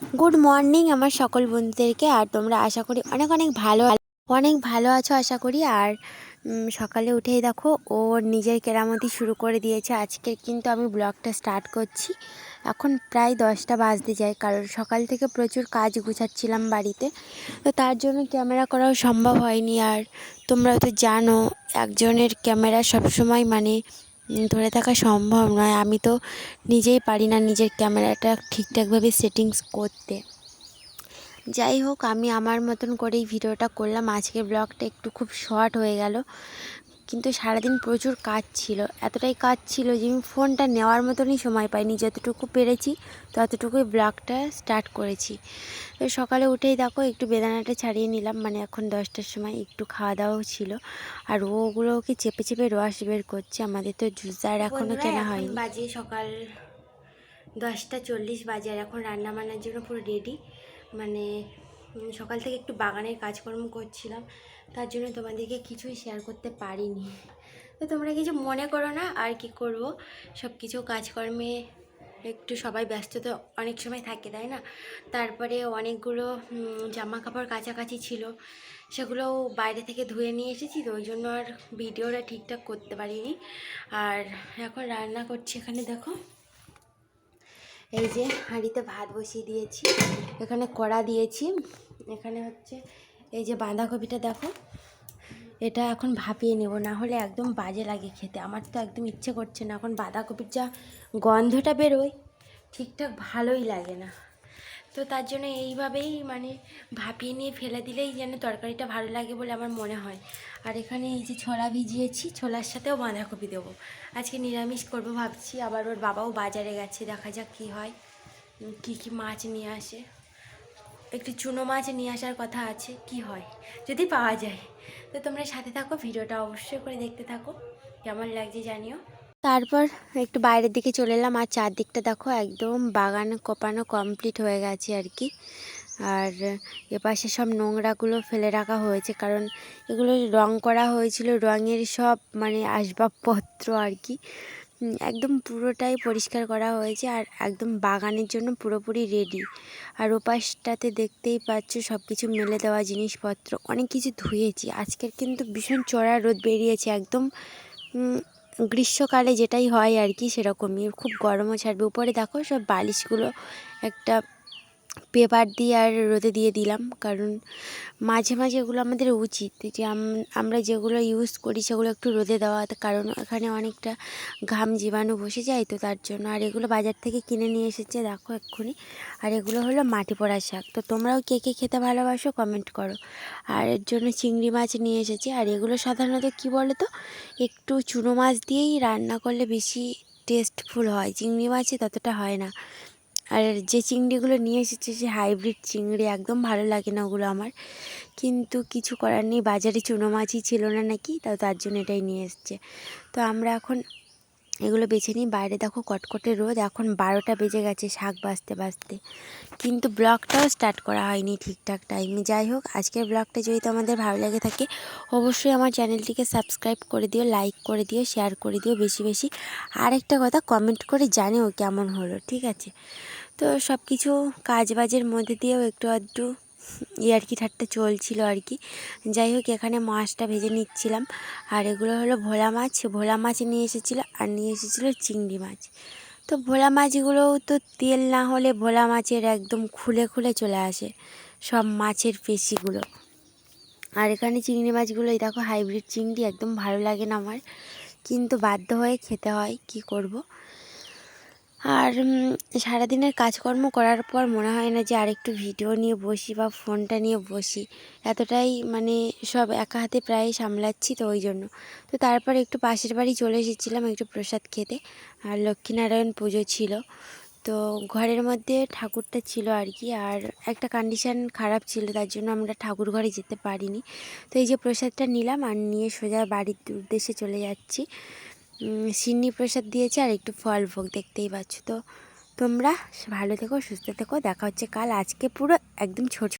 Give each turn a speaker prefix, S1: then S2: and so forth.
S1: Good morning আমার সকল বন্ধুদেরকে, আর তোমরা আশা করি অনেক অনেক ভালো অনেক ভালো আছো আশা করি। আর সকালে উঠেই দেখো, ও নিজের কেরামতি শুরু করে দিয়েছে। আজকে কিন্তু আমি ব্লগটা স্টার্ট করছি। এখন প্রায় দশটা বাজতে যায়, কারণ সকাল থেকে প্রচুর কাজ গুছাচ্ছিলাম বাড়িতে। তো তার জন্য ক্যামেরা করাও সম্ভব হয়নি। আর তোমরা তো জানো, একজনের ক্যামেরা সবসময় মানে ধরে থাকা সম্ভব নয়। আমি তো নিজেই পারি না নিজের ক্যামেরাটা ঠিকঠাকভাবে সেটিংস করতে। যাই হোক, আমি আমার মতন করেই ভিডিওটা করলাম। আজকের ব্লগটা একটু খুব শর্ট হয়ে গেল। কিন্তু সারাদিন প্রচুর কাজ ছিল। এতটাই কাজ ছিল যে আমি ফোনটা নেওয়ার মতনই সময় পাইনি। যতটুকু পেরেছি ততটুকুই ব্লগটা স্টার্ট করেছি। তো সকালে উঠেই দেখো একটু বেদানাটা ছাড়িয়ে নিলাম। মানে এখন দশটার সময় একটু খাওয়া দাওয়াও ছিল। আর ওগুলোকে চেপে চেপে রস বের করছে? আমাদের তো জুসার এখনও কেনা হয়নি। বাজে সকাল দশটা চল্লিশ বাজে। আর এখন রান্না বান্নার জন্য পুরো রেডি মানে সকাল থেকে একটু বাগানের কাজকর্ম করছিলাম, তার জন্য তোমাদেরকে কিছুই শেয়ার করতে পারিনি। তো তোমরা কিছু মনে করো না, আর কি করব? সব কিছু কাজকর্মে একটু সবাই ব্যস্ত তো অনেক সময় থাকে, তাই না? তারপরে অনেকগুলো জামা কাপড় কাছাকাছি ছিল সেগুলো বাইরে থেকে ধুয়ে নিয়ে এসেছি, তো ওই জন্য আর ভিডিওটা ঠিকঠাক করতে পারিনি। আর এখন রান্না করছি এখানে, দেখো। এই যে হাঁড়িতে ভাত বসিয়ে দিয়েছি, এখানে কড়া দিয়েছি। এখানে হচ্ছে এই যে বাঁধাকপিটা দেখো, এটা এখন ভাপিয়ে নেব, না হলে একদম বাজে লাগে খেতে। আমার তো একদম ইচ্ছে করছে না, এখন বাঁধাকপির যা গন্ধটা বেরোয়, ঠিকঠাক ভালোই লাগে না। তো তার জন্য এইভাবেই মানে ভাপিয়ে নিয়ে ফেলে দিলেই যেন তরকারিটা ভালো লাগে বলে আমার মনে হয়। আর এখানে এই যে ছোলা ভিজিয়েছি, ছোলার সাথেও বাঁধাকপি দেবো। আজকে নিরামিষ করব ভাবছি, আবার ওর বাবাও বাজারে গেছে, দেখা যাক কী হয়, কী কী মাছ নিয়ে আসে। একটু চুনো মাছ নিয়ে আসার কথা আছে, কি হয়? যদি পাওয়া যায়। তো তোমরা সাথে থাকো, ভিডিওটা অবশ্যই করে দেখতে থাকো। কেমন লাগছে জানিও। তারপর একটু বাইরের দিকে চলে এলাম, আর চারদিকটা দেখো একদম বাগান কোপানো কমপ্লিট হয়ে গেছে আর কি। আর এপাশে সব নোংরাগুলো ফেলে রাখা হয়েছে, কারণ এগুলো রং করা হয়েছিল, রঙের সব মানে আসবাবপত্র আর কি। একদম পুরোটাই পরিষ্কার করা হয়েছে আর একদম বাগানের জন্য পুরোপুরি রেডি আর ওপাশটাতে দেখতেই পাচ্ছ সব কিছু মেলে দেওয়া জিনিসপত্র। অনেক কিছু ধুয়েছি। আজকের কিন্তু ভীষণ চড়া রোদ বেরিয়েছে। একদম গ্রীষ্মকালে যেটাই হয় আর কি সেরকমই। খুব গরমও ছাড়বে। উপরে দেখো সব বালিশগুলো একটা পেপার দিয়ে আর রোদে দিয়ে দিলাম। কারণ মাঝে মাঝে এগুলো আমাদের উচিত যে আমরা যেগুলো ইউজ করি সেগুলো একটু রোদে দেওয়া। কারণ এখানে অনেকটা ঘাম জীবাণু বসে যায় তো তার জন্য। আর এগুলো বাজার থেকে কিনে নিয়ে এসেছে, দেখো এক্ষুনি। আর এগুলো হলো মাটি পোড়া শাক। তো তোমরাও কে কে খেতে ভালোবাসো কমেন্ট করো। আর এর জন্য চিংড়ি মাছ নিয়ে এসেছে। আর এগুলো সাধারণত কি বলো তো একটু চুনো মাছ দিয়েই রান্না করলে বেশি টেস্টফুল হয়। চিংড়ি মাছে ততটা হয় না। আর যে চিংড়িগুলো নিয়ে এসেছে, সে হাইব্রিড চিংড়ি, একদম ভালো লাগে না ওগুলো আমার। কিন্তু কিছু করার নেই, বাজারে চুনো মাছই ছিল না নাকি তাও তার জন্য এটাই নিয়ে এসছে। তো আমরা এখন এগুলো বেছে নিই বাইরে দেখো কটকটে রোদ, এখন বারোটা বেজে গেছে শাক বাজতে বাজতে কিন্তু ব্লগটাও স্টার্ট করা হয়নি ঠিকঠাক টাইমে যাই হোক, আজকের ব্লগটা যদি তোমাদের ভালো লেগে থাকে, অবশ্যই আমার চ্যানেলটিকে সাবস্ক্রাইব করে দিও লাইক করে দিও শেয়ার করে দিও বেশি বেশি। আর একটা কথা কমেন্ট করে জানিও কেমন হলো, ঠিক আছে? তো সব কিছু কাজবাজের মধ্যে দিয়েও একটু আধটু ইয়ার্কি ঠাট্টা চলছিল আর কি। যাই হোক, এখানে মাছটা ভেজে নিচ্ছিলাম। আর এগুলো হলো ভোলা মাছ। ভোলা মাছ নিয়ে এসেছিল আর নিয়ে এসেছিল চিংড়ি মাছ। তো ভোলা মাছগুলোও তো তেল না হলে ভোলা মাছের একদম খুলে খুলে চলে আসে সব মাছের পেশিগুলো। আর এখানে চিংড়ি মাছগুলো, এই দেখো হাইব্রিড চিংড়ি, একদম ভালো লাগে না আমার। কিন্তু বাধ্য হয়ে খেতে হয়, কি করব? আর সারাদিনের কাজকর্ম করার পর মনে হয় না যে আরেকটু ভিডিও নিয়ে বসি বা ফোনটা নিয়ে বসি। এতটাই মানে সব একা হাতে প্রায় সামলাচ্ছি তো ওই জন্য। তো তারপর একটু পাশের বাড়ি চলে এসেছিলাম একটু প্রসাদ খেতে। আর লক্ষ্মীনারায়ণ পুজো ছিল। তো ঘরের মধ্যে ঠাকুরটা ছিল আর কি। আর একটা কন্ডিশান খারাপ ছিল, তার জন্য আমরা ঠাকুর ঘরে যেতে পারিনি। তো এই যে প্রসাদটা নিলাম আর নিয়ে সোজা বাড়ির উদ্দেশ্যে চলে যাচ্ছি। সিন্নি প্রসাদ দিয়েছে আর একটু ফল ভোগ, দেখতেই পাচ্ছ। তো তোমরা ভালো থেকো, সুস্থ থেকো, দেখা হচ্ছে কাল। আজকে পুরো একদম ছোট